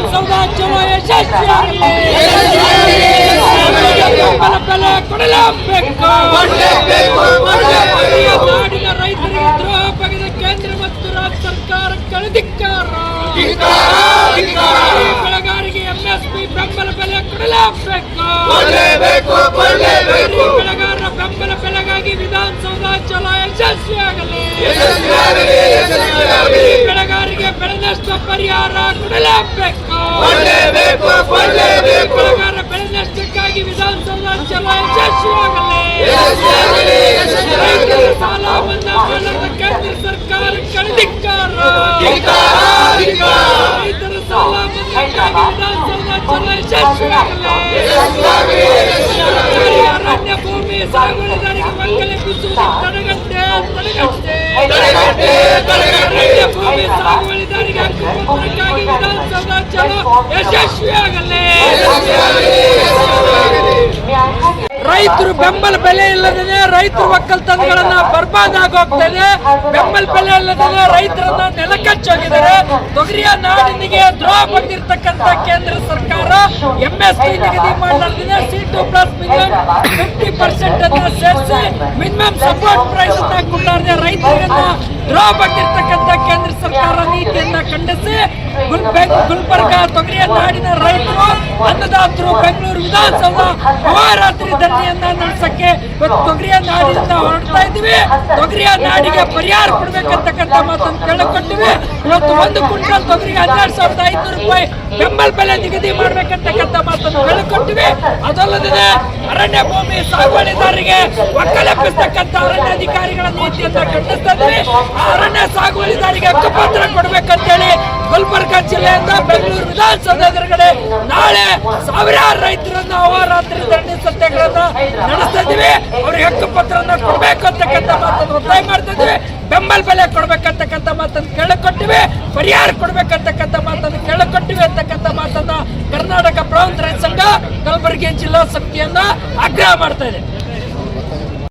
ಚಲೋ ಯಶಸ್ವಿಯಾಗಲಿ ಬೆಂಬಲ ಬೆಲೆ ಕೊಡಲೇಬೇಕು ನಾಡಿನ ರೈತರಿಗೆ ದ್ರೋಹ ಬಗೆದ ಕೇಂದ್ರ ಮತ್ತು ರಾಜ್ಯ ಸರ್ಕಾರಗಳು ಧಿಕ್ಕಾರ ಬೆಳೆಗಾರಿಗೆ ಎಂಎಸ್ಪಿ ಬೆಂಬಲ ಬೆಲೆ ಕೊಡಲೇಬೇಕು ಬೆಳೆಗಾರರ ಬೆಂಬಲ ಬೆಲೆಗಾಗಿ ವಿಧಾನಸೌಧ ಚಲೋ ಯಶಸ್ವಿಯಾಗಲಿ. ಪರಿಹಾರ ಕೊಡಲೇಬೇಕು. ಬೆಳೆಗಾರರ ಬೆಳೆ ನಷ್ಟಕ್ಕಾಗಿ ವಿಧಾನಸೌಧ ಚಲೋ ಯಶಸ್ವಿಯಾಗಲಿ. ರೈತರ ಸಾಲ ಮನ್ನಾ ಮಾಡದ ಕೇಂದ್ರ ಸರ್ಕಾರಕ್ಕೆ ಧಿಕ್ಕಾರ ರೈತರ ಸಾಲ ಮನ್ನಾಕ್ಕಾಗಿ ವಿಧಾನಸೌಧ ಚಲೋ ಯಶಸ್ವಿಯಾಗಲಿ. ಅರಣ್ಯ ಭೂಮಿ ಸಾಗುವಳಿದಾರಿಗೆ ಮಕ್ಕಳಿಸುವುದು ತಡೆಗಟ್ಟೆ ತಡೆಗಟ್ಟೆ. ಅರಣ್ಯ ಭೂಮಿ ಸಾಗುವಳಿದಾರಿಗೆ ರೈತರು ಬೆಂಬಲ ಬೆಲೆ ಇಲ್ಲದೇ ರೈತರ ಒಕ್ಕಲ್ತನಗಳನ್ನ ಬರ್ಬಾದ್ ಆಗೋಗ್ತದೆ ಬೆಂಬಲ ಬೆಲೆ ಇಲ್ಲದೇ ರೈತರನ್ನ ನೆಲಕಚ್ಚೋಗಿದ್ದಾರೆ. ತೊಗರಿಯ ನಾಡಿನಿಗೆ ದ್ರೋಹ ಬಂದಿರತಕ್ಕಂತ ಕೇಂದ್ರ ಸರ್ಕಾರ ಎಂಎಸ್ಪಿ ನಿಗದಿ ಮಾಡಿದ್ರೆ C two plus minimum fifty percent ಅನ್ನ ಸೇರಿಸಿ ಮಿನಿಮಮ್ ಸಪೋರ್ಟ್ ಪ್ರೈಸ್ ಅಂತ ಕೊಟ್ಟಾರೆ ರೈತರನ್ನ ದ್ರೋಹ ಬಂದಿರತಕ್ಕಂತ ಕೇಂದ್ರ ಸರ್ಕಾರ ನೀತಿಯನ್ನ ಖಂಡಿಸಿ ಗುಲ್ಬರ್ಗ ತೊಗರಿಯ ನಾಡಿನ ರೈತರು, ಅನ್ನದಾತರು ಬೆಂಗಳೂರು ವಿಧಾನಸೌಧ ಮಹಾರಾತ್ರಿ ಧರಣಿಯನ್ನ ನಡೆಸಕ್ಕೆ ತೊಗರಿಯ ನಾಡಿನಿಂದ ಹೊರಡ್ತಾ ಇದ್ದೀವಿ. ತೊಗರಿಯ ನಾಡಿಗೆ ಪರಿಹಾರ ಕೊಡ್ಬೇಕಂತಕ್ಕಂಥ ಮಾತನ್ನು ಕೇಳಿಕೊಟ್ಟಿವಿ. ಇವತ್ತು ಒಂದು ಕ್ವಿಂಟಲ್ ತೊಗರಿಗೆ ಹನ್ನೆರಡು ಸಾವಿರದ ಐನೂರು ರೂಪಾಯಿ ಬೆಂಬಲ ಬೆಲೆ ನಿಗದಿ ಮಾಡ್ಬೇಕಂತಕ್ಕಂಥ ಮಾತನ್ನು ಕೇಳಿಕೊಟ್ಟಿವಿ. ಅದಲ್ಲದೆ ಅರಣ್ಯ ಭೂಮಿ ಸಾಗುವಳಿದಾರರಿಗೆ ಒಕ್ಕಲೆಪ್ಪಿಸ್ತಕ್ಕಂಥ ಅರಣ್ಯ ಅಧಿಕಾರಿಗಳ ನೀತಿ ಅಂತ ಇದ್ವಿ ಆ ಅರಣ್ಯ ಸಾಗುವಳಿದಾರಿಗೆ ಹಕ್ಕುಪತ್ರ ಕೊಡ್ಬೇಕಂತೇಳಿ ಗುಲ್ಬರ್ಗ ಜಿಲ್ಲೆಯಿಂದ ಬೆಂಗಳೂರು ವಿಧಾನಸೌಧ ಎದುರುಗಡೆ ನಾಳೆ ಸಾವಿರಾರು ರೈತರನ್ನ ಅಹೋರಾತ್ರಿ ಧರಣಿ ಸತ್ಯಗಳನ್ನ ನಡೆಸ್ತಾ ಇದ್ದೀವಿ. ಅವ್ರಿಗೆ ಹಕ್ಕುಪತ್ರನ ಕೊಡ್ಬೇಕು ಅಂತಕ್ಕಂಥ ಮಾತನ್ನು ಒತ್ತಾಯ ಮಾಡ್ತಾ ಇದೀವಿ ಬೆಂಬಲ ಬೆಲೆ ಕೊಡ್ಬೇಕಂತಕ್ಕಂಥ ಮಾತನ್ನು ಕೇಳಿಕೊಟ್ಟಿವಿ ಪರಿಹಾರ ಕೊಡ್ಬೇಕಂತಕ್ಕಂಥ ಮಾತನ್ನು ಕೇಳಿಕೊಟ್ಟಿವಿ ಅಂತಕ್ಕಂಥ ಕರ್ನಾಟಕ ಪ್ರಾಂತ ರೈತ ಸಂಘ ಕಲಬುರಗಿ ಜಿಲ್ಲಾ ಸಮಿತಿಯನ್ನ ಆಗ್ರಹ ಮಾಡ್ತಾ ಇದೆ.